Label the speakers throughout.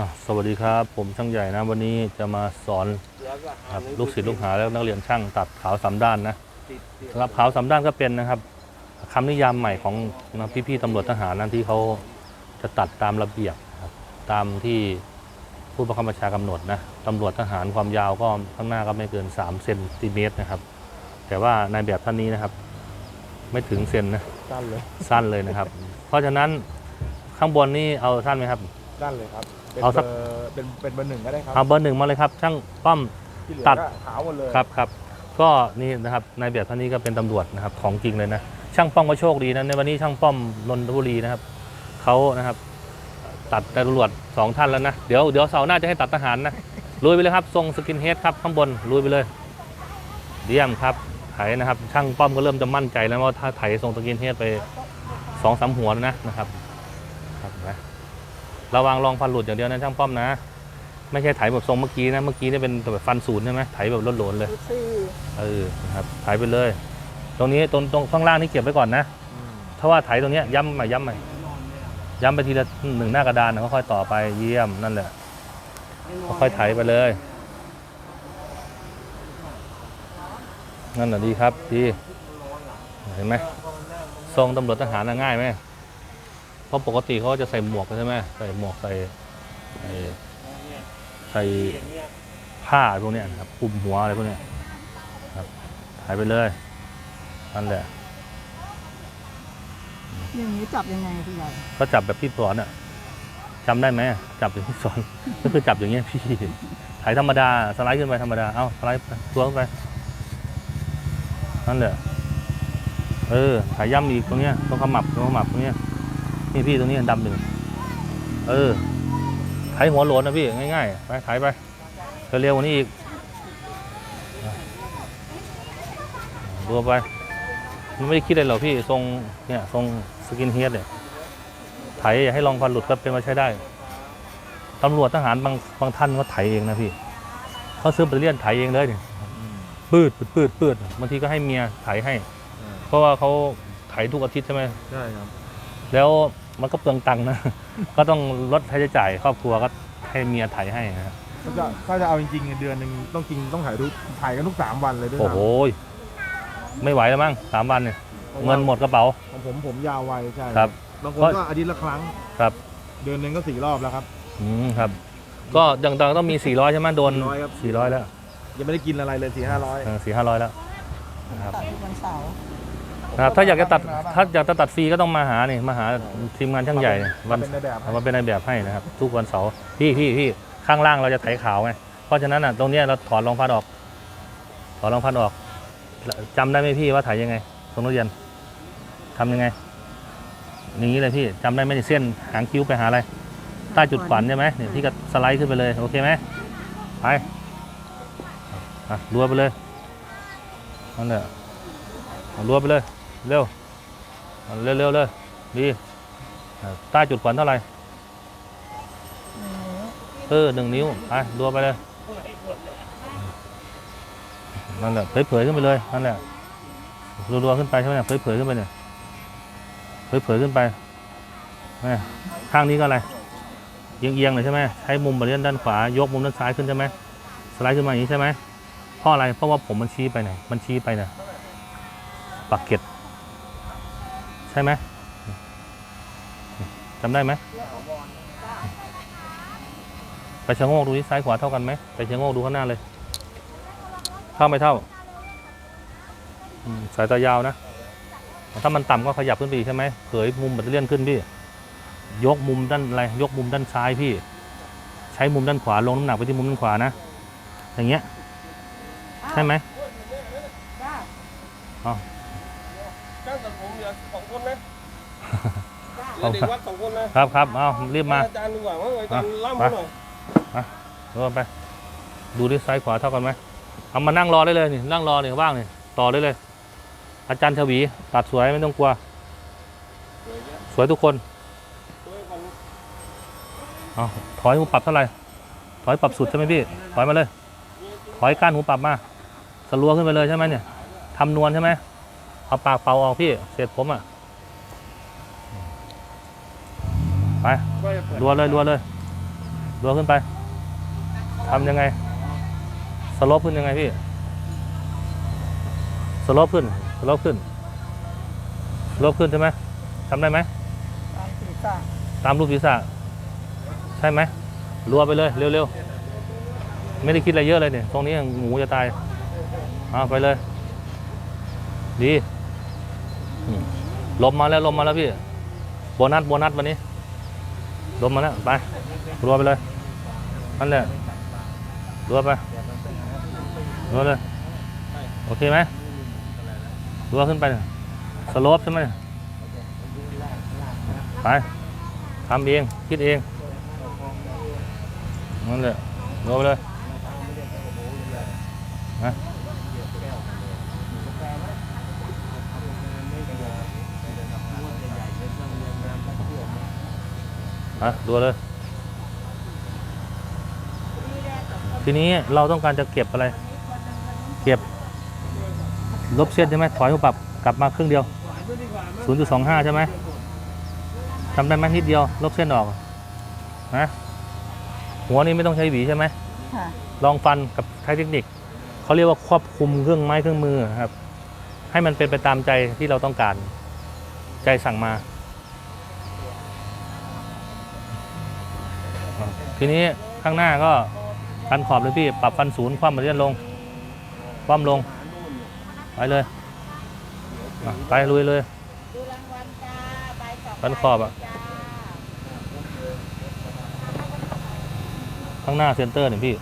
Speaker 1: อะสวัสดีครับ ผมช่างใหญ่นะวันนี้จะมาสอนครับลูกศิษย์ลูกหาแล้วนักเรียนช่างตัดขาวสามด้านนะสำหรับขาวสามด้านก็เป็นนะครับคำนิยามใหม่ของพี่ๆตำรวจทหารนะที่เขาจะตัดตามระเบียบครับตามที่ผู้บังคับบัญชากำหนดนะตำรวจทหารความยาวก็ข้างหน้าก็ไม่เกิน3เซนติเมตรนะครับ แต่ว่าในแบบท่านนี้นะครับ ไม่ถึงเซนนะ
Speaker 2: ด้านเลย
Speaker 1: สั้นเลยนะครับ เพราะฉะนั้นข้างบนนี่เอาสั้นไหมครับ
Speaker 2: ด้านเลยครับ เป็น
Speaker 1: เอาสัก
Speaker 2: เบอร์เป็นเป็นเบอร์หนึ่งก็ได้ครับ
Speaker 1: เอาเบอร์หนึ่งมาเลยครับ ช่างป้อม
Speaker 2: ที่เหลือ
Speaker 1: ตัด
Speaker 2: ก็ขาวหมดเลย
Speaker 1: ครับครับก็นี่นะครับนายแบบท่านนี้ก็เป็นตำรวจนะครับของจริงเลยนะช่างป้อมก็โชคดีนะในวันนี้ช่างป้อมนนทบุรีนะครับเขานะครับ ตัดตำรวจสองท่านแล้วนะเดี๋ยวเดี๋ยวเสาร์หน้าจะให้ตัดทหารนะลุยไปเลยครับทรงสกินเฮดครับข้างบนลุยไปเลยเยี่ยมครับไถนะครับ ช่างป้อมก็เริ่มจะมั่นใจแล้วว่าถ้าไถทรงสกินเฮดไปสองสามหัวแล้วนะนะครับครับนะ ระวังรองฟันหลุดอย่างเดียวนะช่างป้อมนะ ไม่ใช่ไถแบบทรงเมื่อกี้นะ เมื่อกี้เนี่ยเป็นแบบฟันศูนย์ใช่ไหมไถแบบโหลนๆเลย เออนะครับถ่ายไปเลย ตรงนี้ตรงตรงข้างล่างนี่เก็บไว้ก่อนนะ
Speaker 2: อืม
Speaker 1: ถ้าว่าถ่ายตรงเนี้ยย้ำใหม่ย้ำใหม่ย้ำไปทีละหนึ่งหน้ากระดานนะค่อยๆต่อไปเยี่ยมนั่นแหละค่อยๆถ่ายไปเลย นั่นแหละดีครับดีเห็นไหมทรงตำรวจทหารน่ะง่ายไหม เพราะปกติเขาจะใส่หมวกกันใช่ไหมใส่หมวกใส่ไอ้ใส่ผ้าพวกเนี้ยนะครับคลุมหัวอะไรพวกเนี้ยครับถ่ายไปเลยนั่นแหละ
Speaker 3: อย่างนี้จับยังไงพี่ใหญ่
Speaker 1: ก็จับแบบพี่สอนอะจำได้ไหมจับแบบพี่สอนก็คือจับอย่างเงี้ยพี่ถ่ายธรรมดาสไลด์ขึ้นไปธรรมดา เอ้าสไลด์ไปตัวขึ้นไปนั่นแหละเออถ่ายย่ำอีกตรงเนี้ยตรงขมับตรงขมับตรงเนี้ย นี่พี่ตรงนี้ดำหนึ่งเออถ่ายหัวโหลนนะพี่ง่ายๆไปถ่ายไปเร็วๆกว่านี้อีกรัวไปมันไม่ได้คิดอะไรหรอกพี่ทรงเนี่ยทรงสกินเฮดเนี่ยไถอย่าให้ลองฟันหลุดก็เป็นมาใช้ได้ตำรวจทหารบางบางท่านก็ไถเองนะพี่เขาซื้อแบตเตอรี่ยนไถเองเลยเนี่ย
Speaker 2: อืม
Speaker 1: ปืดปืดปืดปืดบางทีก็ให้เมียไถให้ เพราะว่าเขาไถทุกอาทิตย์ใช่ไหม
Speaker 2: ใช่ครับ
Speaker 1: แล้วมันก็เปลืองตังค์นะ ก็ต้องลดค่าใช้จ่ายครอบครัวก็ให้เมียไถให้นะครับ
Speaker 2: ถ้าจะถ้าจะเอาจริงๆเดือนหนึ่งต้องกินต้องถ่ายทุกถ่ายกันทุกสามวันเลยด้วย
Speaker 1: โอ้
Speaker 2: ซ้ำ
Speaker 1: โหไม่ไหวแล้วมั้งสามวันเนี่ยเงินหมดกระเป๋า
Speaker 2: ของผมผมยาวไวใช่
Speaker 1: ครับ
Speaker 2: บางคน
Speaker 1: เพราะ
Speaker 2: ก็อาทิตย์ละครั้ง
Speaker 1: ครับ
Speaker 2: เดือนหนึ่งก็สี่รอบแล้วครับ
Speaker 1: อืมครับ ก็อย่างต่างต้องมี 400 ใช่ไหมโดน
Speaker 2: 400ครับ
Speaker 1: 400 แล้ว
Speaker 2: ยังไม่ได้กินอะไรเลยสี่ห้าร้อย
Speaker 1: สี่ห้าร้อยแล้วนะครับ
Speaker 3: ตัดวันเสาร์
Speaker 1: นะครับถ้าอยากจะตัดถ้าอยากจะตัดฟรีก็ต้องมาหานี่มาหาทีมงานช่างใหญ่เนี่ยวัน
Speaker 2: เป็นในแบบ
Speaker 1: เอามาเป็นในแบบให้นะครับ ทุกวันเสาร์พี่พี่พี่ข้างล่างเราจะไถขาวไงเพราะฉะนั้นอะตรงเนี้ยเราถอดรองพัดออก ถอดรองพัดออกจำได้ไหมพี่ว่าไถยังไงตรงนักเรียนทำยังไงอย่างนี้เลยพี่จำได้ไหมนี่เส้นหางคิ้วไปหาอะไรใต้จุดขวัญใช่ไหมเนี่ยพี่ก็สไลด์ขึ้นไปเลยโอเคไหมไปอะรัวไปเลยนั่นแหละเอารัวไปเลย เร็วเอาเร็วเร็วเลยดีอะใต้จุดขวัญเท่าไหร่เออหนึ่งนิ้วไปรัวไปเลย นั่นแหละเผยๆขึ้นไปเลย นั่นแหละรัวๆขึ้นไปใช่ไหมเนี่ยเผยๆขึ้นไปเนี่ยเผยๆขึ้นไปแม่ข้างนี้ก็อะไร เอียงๆเลยใช่ไหมใช้มุมบริเวณด้านขวายกมุมด้านซ้ายขึ้นใช่ไหมสไลด์ขึ้นมาอย่างนี้ใช่ไหมเพราะอะไรเพราะว่าผมมันชี้ไปไหน มันชี้ไปเนี่ยปักเก็ต ใช่ไหมจำได้ไหมไปชะโงกดูที่ซ้ายขวาเท่ากันไหมไปชะโงกดูข้างหน้าเลย เท่าไม่เท่าอืมสายตายาวนะ ถ้ามันต่ำก็ขยับขึ้นไปอีกใช่ไหมเผยมุมแบตเตอรี่ยนขึ้นพี่ ยกมุมด้านอะไร ยกมุมด้านซ้ายพี่ ใช้มุมด้านขวาลงน้ำหนักไปที่มุมด้านขวานะ อย่างเงี้ย ใช่ไหม
Speaker 4: จ้างตัดผมเหลือสองคนนะ เหลื
Speaker 1: เอา
Speaker 4: อเด็กวัดสองคนนะครับ
Speaker 1: ครับเอารีบมา
Speaker 4: อาจารย์ดีกว่าว่าอาจารย์ล่ำให้หน่อย
Speaker 1: เออไป ดูที่ซ้ายขวาเท่ากันไหมเอามานั่งรอได้เลยนี่นั่งรอนี่ว่างนี่ต่อได้เลย อาจารย์ชวีตัดสวยไม่ต้องกลัว สวยทุกคน
Speaker 4: ช่วยกัน
Speaker 1: เอาถอยหูปรับเท่าไหร่ถอยปรับสุดใช่ไหมพี่ถอยมาเลย ถอยก้านหูปรับมาสลัวขึ้นไปเลยใช่ไหมเนี่ยทำนวลใช่ไหมเอาปากเป่าออกพี่เสร็จผมอะ ไป
Speaker 4: ก็จะเปิด
Speaker 1: รัวเลยรัวเลยดัวขึ้นไปทำยังไงสโลปขึ้นยังไงพี่สโลปขึ้นสโลปขึ้นสโลปขึ้นใช่ไหมทำได้ไหม
Speaker 3: ตามศีรษะ
Speaker 1: ตามรูปศีรษะ ใช่ไหมรัวไปเลย เร็วๆ ไม่ได้คิดอะไรเยอะเลยเนี่ย ตรงนี้หมูจะตายเอาไปเลย ดีอืมลมมาแล้วลมมาแล้วพี่ โบนัสโบนัสวันนี้ ลมมาแล้วไปรัวไปเลยนั่นแหละรัวไปรัวเลยโอเคไหมรัวขึ้นไปสโลปใช่ไหมไปทำเองคิดเองนั่นแหละโดนไปเลย ฮะดูเลย ทีนี้เราต้องการจะเก็บอะไร เก็บ ลบเส้นใช่ไหมถอยหัวปรับกลับมาครึ่งเดียว 0.25 ใช่ไหมทำได้ไหมนิดเดียว ลบเส้นออกนะหัวนี้ไม่ต้องใช้หวีใช่ไหม
Speaker 3: ค่ะ
Speaker 1: ลองฟันกับใช้เทคนิคเขาเรียกว่าควบคุมเครื่องไม้เครื่องมือครับ ให้มันเป็นไปตามใจที่เราต้องการ ใจสั่งมา ทีนี้ข้างหน้าก็ฟันขอบเลยพี่ ปรับฟันศูนย์คว่ำมาเลื่อนลง คว่ำลง ไปเลยไปลุยเลย
Speaker 5: ดูรางวัลจ้าใบสอง
Speaker 1: ฟันขอบอะ ข้างหน้าเซ็นเตอร์เนี่ยพี่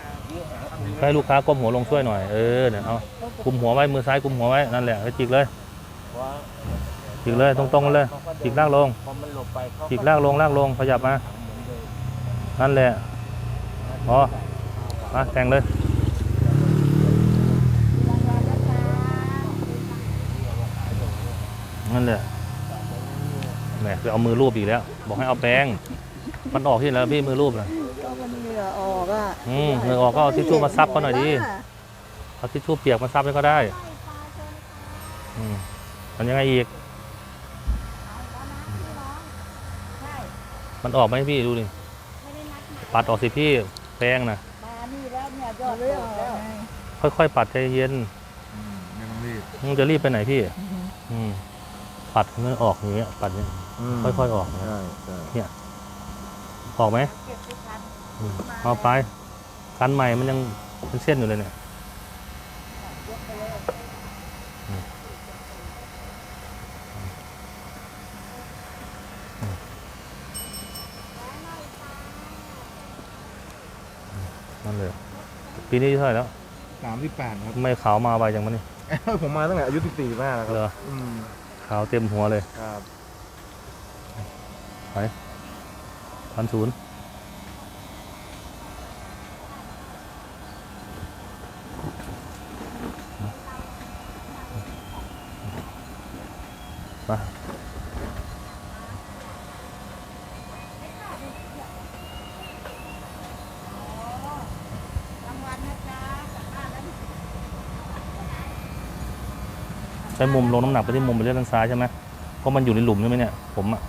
Speaker 1: ให้ลูกค้าก้มหัวลงช่วยหน่อย เออเนี่ยเอากุมหัวไว้ มือซ้ายกุมหัวไว้ นั่นแหละไปจิกเลยจิกเลยตรงๆเลยจิกลากลงจิกลากลงลากลงขยับมา นั่นแหละพอมาแต่งเลยนั่นแหละแหมไปเอามือรูปอีกแล้ว บอกให้เอาแป้งมันออกที่ไหนแล้วพี่มือรูปนะ
Speaker 3: ก็มันเหงื่อออกอะ
Speaker 1: อืมเหงื่อออกก็เอาทิชชู่มาซับเขาหน่อยดิเอาทิชชู่เปียกมาซับให้ก็ได้อืมมันยังไงอีก มันออกไหมพี่ดูดิ ปัดออกสิพี่แป้งนะ
Speaker 5: มานี่แล้วเนี่ยยอด
Speaker 3: เลื
Speaker 5: เลื
Speaker 3: อ
Speaker 5: อกก
Speaker 3: แล้
Speaker 5: แล้วว
Speaker 1: ค่อยๆ ปัดใจเย็น
Speaker 2: อืมไม่ต้องรีบ
Speaker 1: มึงจะรีบไปไหนพี่อืมปัดมันออกอย่างเงี้ย ปัดอย่างเงี้ยค่อยๆออกนะ
Speaker 2: ใช่ใช่
Speaker 1: ออกไหมอืมเอาไปคันใหม่มันยังเป็นเส้นอยู่เลยเนี่ยอืมอืมนั่นเลย ปีนี้อายุเท่าไหร่แล้ว
Speaker 2: สามที่แปดครับ
Speaker 1: ไม่ขาวมาไวจังมันนี่
Speaker 2: ผมมาตั้งแต่อายุสิบสี่มากแล้วค
Speaker 1: เหร
Speaker 2: รับ
Speaker 1: อ
Speaker 2: อืม
Speaker 1: ขาวเต็มหัวเลย
Speaker 2: ครับ
Speaker 1: พันศูนย์ไป
Speaker 5: รางวัลนะจ๊ะกลับบ้านแล้ว
Speaker 1: ใช้มุมลงน้ำหนักไปที่มุมไปเลื่อนด้านซ้ายใช่ไหมเพราะมันอยู่ในหลุมใช่ไหมเนี่ยผมอะ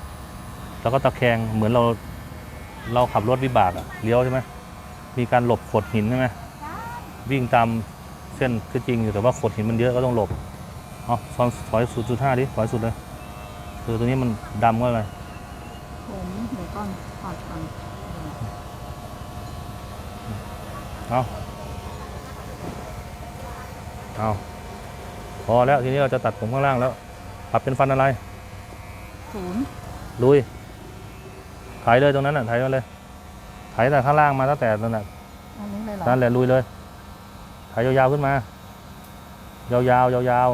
Speaker 1: แล้วก็ตะแคงเหมือนเราเราขับรถวิบากอะเลี้ยวใช่ไหมมีการหลบโขดหินใช่ไหมวิ่งตามเส้นก็จริงอยู่แต่ว่าโขดหินมันเยอะก็ต้องหลบเอาถอยถอยสุดจุดห้าดิถอยสุดเลยคือตัวนี้มันดำก็อะไร
Speaker 3: ผมเดี๋ยวก่อนปัดก่อน
Speaker 1: เอาเอาพ อแล้วทีนี้เราจะตัดผมข้างล่างแล้วปรับเป็นฟันอะไร
Speaker 3: ศูนย์
Speaker 1: ลุยถ่ายเลยตรงนั้นน่ะถ่ายมาเลยถ่ายแต่ข้างล่างมาตั้งแต่นั่นน่ะ
Speaker 3: อันนี้เลยเหรอ
Speaker 1: นั่นแหละลุยเลยถ่ายยาวๆขึ้นมา ยาวๆยาว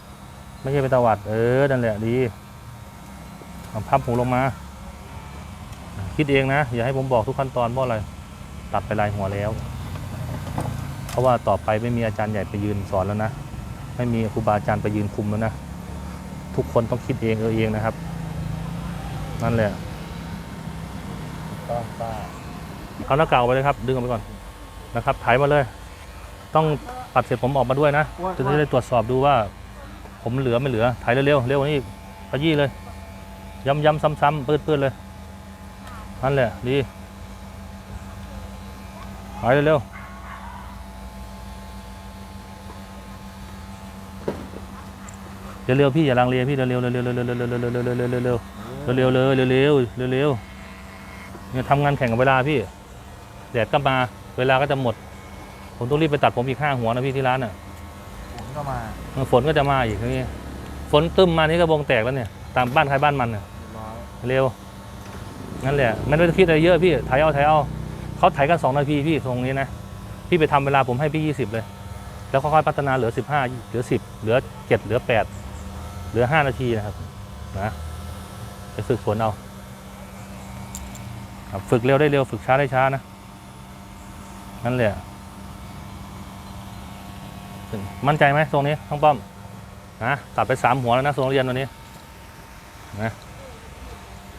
Speaker 1: ๆไม่ใช่เป็นตวัด เออนั่นแหละดีเอาพับหูลงมา คิดเองนะ อย่าให้ผมบอกทุกขั้นตอนเพราะอะไร ตัดไปลายหัวแล้ว เพราะว่าต่อไปไม่มีอาจารย์ใหญ่ไปยืนสอนแล้วนะ ไม่มีครูบาอาจารย์ไปยืนคุมแล้วนะ ทุกคนต้องคิดเองเออเองนะครับ นั่นแหละ
Speaker 2: ต้องป้า
Speaker 1: เอาหน้ากากออกไปเลยครับ ดึงออกไปก่อนนะครับถ่ายมาเลย ต้องปัดเสร็จผมออกมาด้วยนะจะได้ตรวจสอบดูว่า ผมเหลือไม่เหลือถ่ายเร็วๆเร็วนี้ขยี้เลย ย้ำๆซ้ำๆเปื้ดๆเลยนั่นแหละดีถอยเร็วๆ เร็วๆพี่อย่าลังเลพี่เร็วๆเร็วๆเร็วๆเร็วๆเร็วๆเร็วๆเร็วๆเร็วๆเร็วๆเร็วๆเร็วๆเร็วๆเร็วๆเร็วๆเร็วๆเร็วๆเลยเร็วๆเร็วๆเนี่ยทำงานแข่งกับเวลาพี่แดดก็มาเวลาก็จะหมดผมต้องรีบไปตัดผมอีกห้าหัวนะพี่ที่ร้านอะ
Speaker 2: ผมก็มา
Speaker 1: ฝนก็จะมาอีกนี่ฝนตึมมานี่ก็วงแตกแล้วเนี่ยตามบ้านใครบ้านมันน่ะ
Speaker 2: ร้อย
Speaker 1: เร็วนั่นแหละไม่ต้องคิดอะไรเยอะพี่ถ่ายเอาถ่ายเอาเขาถ่ายกันสองนาทีพี่ตรงนี้นะพี่ไปทำเวลาผมให้พี่ยี่สิบเลยแล้วค่อยๆพัฒนาเหลือสิบห้าเหลือสิบเหลือเจ็ดเหลือแปดเเหลือห้านาทีนะครับนะไปฝึกฝนเอาครับฝึกเร็วได้เร็วฝึกช้าได้ช้านะนั่นแหละมั่นใจไหมทรงนี้ทั้งป้อมนะตัดไปสามหัวแล้วนะทรงเรียนวันนี้นะ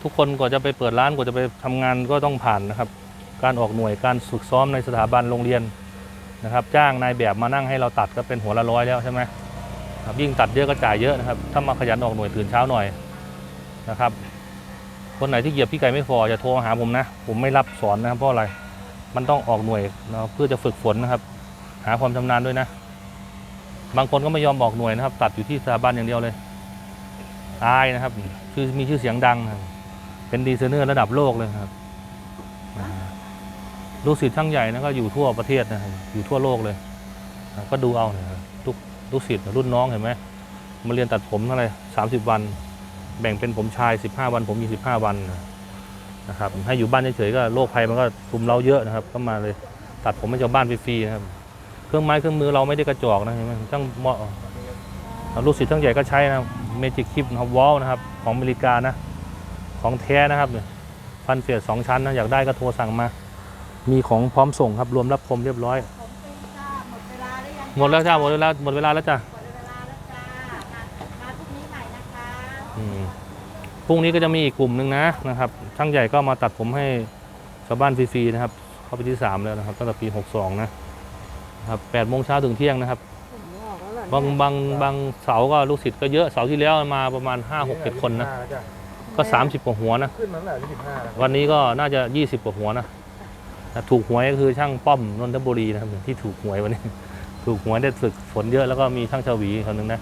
Speaker 1: ทุกคนกว่าจะไปเปิดร้านกว่าจะไปทำงานก็ต้องผ่านนะครับ การออกหน่วยการฝึกซ้อมในสถาบันโรงเรียนนะครับ จ้างนายแบบมานั่งให้เราตัดก็เป็นหัวละร้อยแล้วใช่ไหม ครับยิ่งตัดเยอะก็จ่ายเยอะนะครับ ถ้ามาขยันออกหน่วยตื่นเช้าหน่อยนะครับ คนไหนที่เหยียบพี่ไก่ไม่พออย่าโทรมาหาผมนะ ผมไม่รับสอนนะครับเพราะอะไร มันต้องออกหน่วยนะเพื่อจะฝึกฝนนะครับ หาความชำนาญด้วยนะ บางคนก็ไม่ยอมบอกหน่วยนะครับ ตัดอยู่ที่สถาบันอย่างเดียวเลยอายนะครับ คือมีชื่อเสียงดัง เป็นดีไซเนอร์ระดับโลกเลยครับลูกศิษย์ช่างใหญ่นะก็อยู่ทั่วประเทศนะครับอยู่ทั่วโลกเลย ก็ดูเอาเนะครับ ลูกศิษย์รุ่นน้องเห็นไหมมาเรียนตัดผมเท่าไหร่สามสิบวัน แบ่งเป็นผมชายสิบห้าวัน ผมมีสิบห้าวันนะครับให้อยู่บ้านเฉยๆก็โรคภัยมันก็รุมเราเยอะนะครับ ก็มาเลยตัดผมให้ชาวบ้านฟรีๆนะครับ เครื่องไม้เครื่องมือเราไม่ได้กระจอกนะเห็นไหมช่างเหมาะลูกศิษย์ช่างใหญ่ก็ใช้นะเมจิกคลิปนะครับวอลนะครับของอเมริกานะของแท้นะครับฟันเฟียดสองชั้นนะอยากได้ก็โทรสั่งมา มีของพร้อมส่งครับรวมรับพรมเรียบร้อย
Speaker 5: หมดแล้ว
Speaker 1: จ้าหมดเวลาหมดเวลาแล้วจ้า
Speaker 5: หมดเวลาแล้วจ้ามามาพรุ่งนี้ใหม่นะคะ
Speaker 1: อืมพรุ่งนี้ก็จะมีอีกกลุ่มหนึ่งนะนะครับ ช่างใหญ่ก็มาตัดผมให้ชาวบ้านฟรีๆนะครับ เข้าไปที่สามแล้วนะครับตั้งแต่ปี62นะครับแปดโมงเช้าถึงเที่ยงนะครับ
Speaker 3: ผมไม่ออกแล้วเหรอบา
Speaker 1: งบางบางเสาก็ลูกศิษย์ก็เยอะเสาที่แล้วมาประมาณ5 6 7คนนะ
Speaker 2: 25จ้
Speaker 1: ก็30กว่าหัวนะ
Speaker 2: ขึ้นมาตั้งแต่ยี่สิบห้าแล้ว
Speaker 1: วันนี้ก็น่าจะ 20 กว่าหัวนะแต่ถูกหวยก็คือช่างป้อมนนทบุรีนะครับที่ถูกหวยวันนี้ ถูกหวยได้ฝึกฝนเยอะแล้วก็มีช่างชวีคนหนึ่งนะ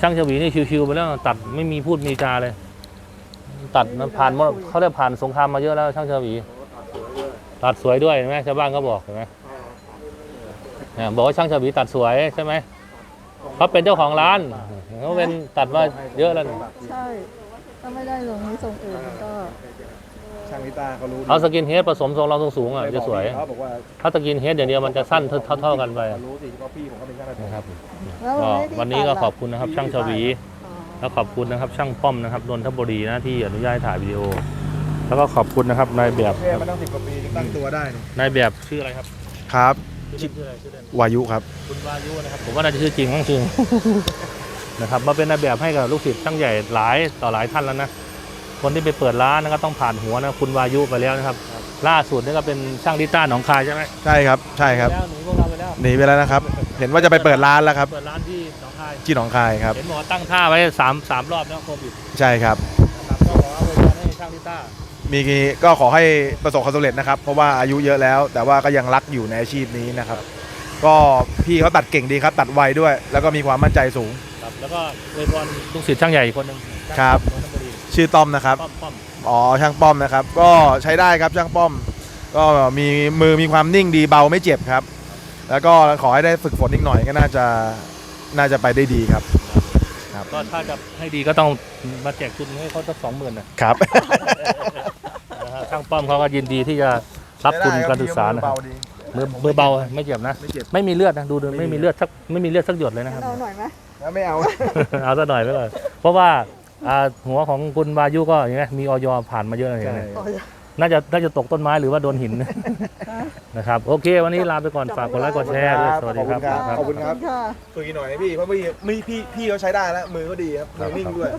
Speaker 1: ช่างชวีนี่ชิวๆไปแล้วตัดไม่มีพูดมีจาเลย ตัดมันผ่านมรเขาได้ผ่านสงครามมาเยอะแล้วช่างชวีตัดสวยด้วยเห็นไหมชาวบ้านก็บอกเห็นไหมบอกว่าช่างชวีตัดสวยใช่ไหมเขาเป็นเจ้าของร้านเขาเป็นตัดมาเยอะแล้ว
Speaker 3: ใช่ถ้าไม่ได้ตรงนี้ทรงอื่นก็
Speaker 2: ช่างนิตาเขารู้ดี
Speaker 1: เอาสกินเฮดผสมทรงรองทรงสูงอะจะสวย
Speaker 2: เขาบอกว่า
Speaker 1: ถ้าสกินเฮดอย่างเดียวมันจะสั้นเท่าเท่าๆกันไป
Speaker 2: เขารู้สิเพราะพี่ผมก็เป็นช่างตัดผม
Speaker 1: นะครับ
Speaker 3: แล้ว
Speaker 1: ก็
Speaker 3: ไม่ได้
Speaker 1: วันนี้ก็
Speaker 3: ตัดหร
Speaker 1: ขอบคุณนะครับ ช่างชวี
Speaker 3: อ๋อ
Speaker 1: แล้วขอบคุณนะครับ ช่างป้อมนะครับนนทบุรีนะที่อนุญาตให้ถ่ายวิดีโอ แล้วก็ขอบคุณนะครับนายแบบ
Speaker 2: แค่มาตั้งสิบกว่าปียังตั้งตัวได้นี่
Speaker 1: นายแบบชื่ออะไรครับ
Speaker 2: ครับ
Speaker 1: ชื่อเล่นชื่ออะไรชื่อเล่น
Speaker 2: วายุครับ
Speaker 1: คุณวายุนะครับผมว่าน่าจะชื่อจริงมั้งชื่อ นะครับมาเป็นนายแบบให้กับลูกศิษย์ช่างใหญ่หลายต่อหลายท่านแล้วนะ คนที่ไปเปิดร้านนะก็ต้องผ่านหัวนะคุณวายุไปแล้วนะครับ ล่าสุดนี่ก็เป็นช่างดิต้าหนองคายใช่ไหม
Speaker 2: ใช่ครับใช่ครับ
Speaker 1: แล้วหนีพวกเราไปแล้ว
Speaker 2: หนีไปแล้วนะครับ เห็นว่าจะไปเปิดร้านแล้วครับ
Speaker 1: เปิดร้านที่หนองคาย
Speaker 2: ที่หนองคายครับ
Speaker 1: เห็นหมอตั้งท่าไว้สามสามรอบแล้วโควิด
Speaker 2: ใช่ครับ
Speaker 1: นะครับก็ขออวยพรให้ช่างดิต้า
Speaker 2: มีก็ขอให้ประสบความสำเร็จนะครับ เพราะว่าอายุเยอะแล้ว แต่ว่าก็ยังรักอยู่ในอาชีพนี้นะครับ ก็พี่เขาตัดเก่งดีครับ ตัดไวด้วย แล้วก็มีความมั่นใจสูง
Speaker 1: ครับแล้วก็อวยพรลูกศิษย์ช่างใหญ่อีกคนหนึ่ง
Speaker 2: ครับ
Speaker 1: นนทบุรี
Speaker 2: ชื่อต้อมนะครับ
Speaker 1: ป้อมป้อม
Speaker 2: อ๋อช่างป้อมนะครับ ก็ใช้ได้ครับช่างป้อม ก็มีมือมีความนิ่งดีเบาไม่เจ็บครับ แล้วก็ขอให้ได้ฝึกฝนอีกหน่อยก็น่าจะน่าจะไปได้ดีครับ
Speaker 1: ก็ถ้าจะให้ดีก็ต้องมาแจกทุนให้เขาสักสองหมื่นนะครับ นะฮะช่างป้อมเขาก็ยินดีที่จะรับทุนการศึกษานะครับมือมือเบาไม่เจ็บนะ
Speaker 2: ไม่เจ็บ
Speaker 1: ไม่มีเลือดนะดูดู
Speaker 2: ไม่มี
Speaker 1: ไม่มีเลือดสักไม่มีเลือดสักหยดเลยนะครับ
Speaker 3: เอาหน่อยไหม
Speaker 2: ไม่เอา
Speaker 1: เอาซะหน่อยไปก่อนเพราะว่า อ่าหัวของคุณวายุก็อย่างเงี้ยมีออยผ่านมาเยอะเลย
Speaker 2: ใช่
Speaker 1: เนี่ย
Speaker 3: อ๋อ
Speaker 1: น่าจะน่าจะตกต้นไม้หรือว่าโดนหินนะครับโอเค วันนี้ลาไปก่อนฝากกดไลค์กดแชร์ด้วยสวัสดีครับ
Speaker 2: ขอบคุณครับ
Speaker 3: ค่ะ
Speaker 2: ฝึกอีกหน่อยนะพี่เพราะพี่พี่พี่พี่เขาใช้ได้แล้วมือเขาดีครับมือนิ่งด้วย